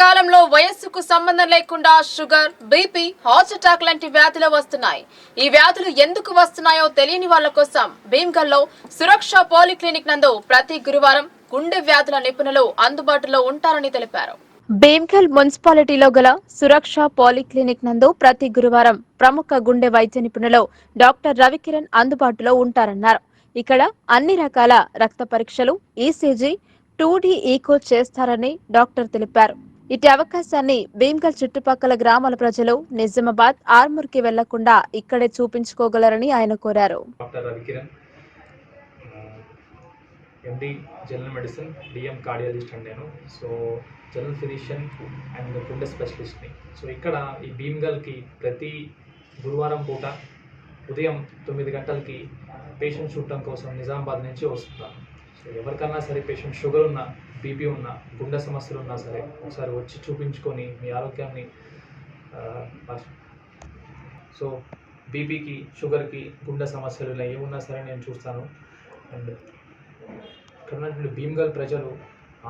కాలంలో వయస్సుకు సంబంధం లేకుండా షుగర్ బీపీ హార్ట్ అటాక్ లాంటి వ్యాధులు వస్తున్నాయి. ఈ వ్యాధులు ఎందుకు వస్తున్నాయో తెలియని వాళ్ళ కోసం భీమ్గల్లో సురక్ష పాలిక్లినిక్ నందు ప్రతి గురువారం గుండె వ్యాధుల నిపుణులు అందుబాటులో ఉంటారని తెలిపారు. భీమ్గల్ మున్సిపాలిటీలో గల సురక్ష పాలిక్లినిక్ నందు ప్రతి గురువారం ప్రముఖ గుండె వైద్య నిపుణులు డాక్టర్ రవికిరణ్ అందుబాటులో ఉంటారన్నారు. ఇక్కడ అన్ని రకాల రక్త పరీక్షలు ఈసీజీ టూ డి ఈకో చేస్తారని డాక్టర్ తెలిపారు. ఇటు అవకాశాన్ని భీమ్గల్ చుట్టుపక్కల గ్రామాల ప్రజలు నిజామాబాద్ ఆర్మూర్కి వెళ్ళకుండా ఇక్కడే చూపించుకోగలరని ఆయన కోరారు. MD general medicine DM cardiologist అండి నేను. సో జనరల్ ఫిజిషియన్ అండ్ గుండె స్పెషలిస్ట్ని సో ఇక్కడ ఈ భీమ్గల్కి ప్రతి గురువారం పూట ఉదయం తొమ్మిది గంటలకి పేషెంట్ చూడటం కోసం నిజామాబాద్ నుంచి వస్తున్నాను. సో ఎవరికన్నా సరే పేషెంట్ షుగర్ ఉన్నా బీపీ ఉన్నా గుండె సమస్యలు ఉన్నా సరే ఒకసారి వచ్చి చూపించుకొని మీ ఆరోగ్యాన్ని సో బీపీకి షుగర్కి గుండె సమస్యలు ఇలా ఏమున్నా సరే నేను చూస్తాను. అండ్ ఇక్కడ ఉన్నటువంటి భీమ్గల్ ప్రజలు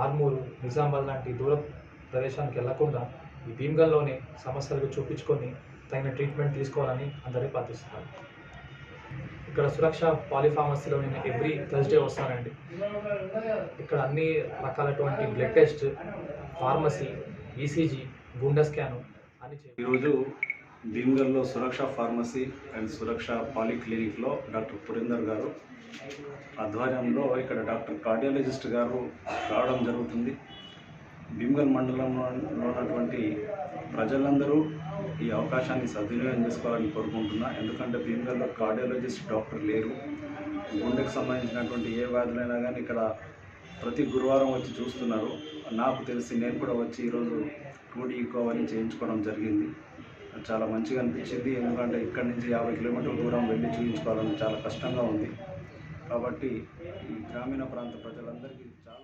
ఆర్మూరు నిజామాబాద్ లాంటి దూర ప్రదేశానికి వెళ్ళకుండా ఈ భీమ్గల్లోనే సమస్యలకు చూపించుకొని తగిన ట్రీట్మెంట్ తీసుకోవాలని అందరూ ప్రార్థిస్తున్నారు ఇక్కడ సురక్ష పాలిఫార్మసీలో నేను ఎవ్రీ థర్స్డే వస్తానండి. ఇక్కడ అన్ని రకాలటువంటి బ్లడ్ టెస్ట్ ఫార్మసీ ఈసీజీ గుండె స్కాను అని ఈరోజు భీమ్గల్లో సురక్ష ఫార్మసీ అండ్ సురక్ష పాలిక్లినిక్లో డాక్టర్ పురేందర్ గారు ఆధ్వర్యంలో ఇక్కడ డాక్టర్ కార్డియాలజిస్ట్ గారు రావడం జరుగుతుంది. భీమ్గల్ మండలంలో ఉన్నటువంటి ప్రజలందరూ ఈ అవకాశాన్ని సద్వినియోగం చేసుకోవాలని కోరుకుంటున్నా. ఎందుకంటే భీమగల్లో కార్డియాలజిస్ట్ డాక్టర్ లేరు. గుండెకు సంబంధించినటువంటి ఏ వ్యాధులైనా కానీ ఇక్కడ ప్రతి గురువారం వచ్చి చూస్తున్నారు. నాకు తెలిసి నేను కూడా వచ్చి ఈరోజు టూడీ ఈకో అని చేయించుకోవడం జరిగింది. చాలా మంచిగా అనిపించింది. ఎందుకంటే ఇక్కడి నుంచి యాభై కిలోమీటర్ల దూరం వెళ్ళి చూపించుకోవాలని చాలా కష్టంగా ఉంది. కాబట్టి ఈ గ్రామీణ ప్రాంత ప్రజలందరికీ చాలా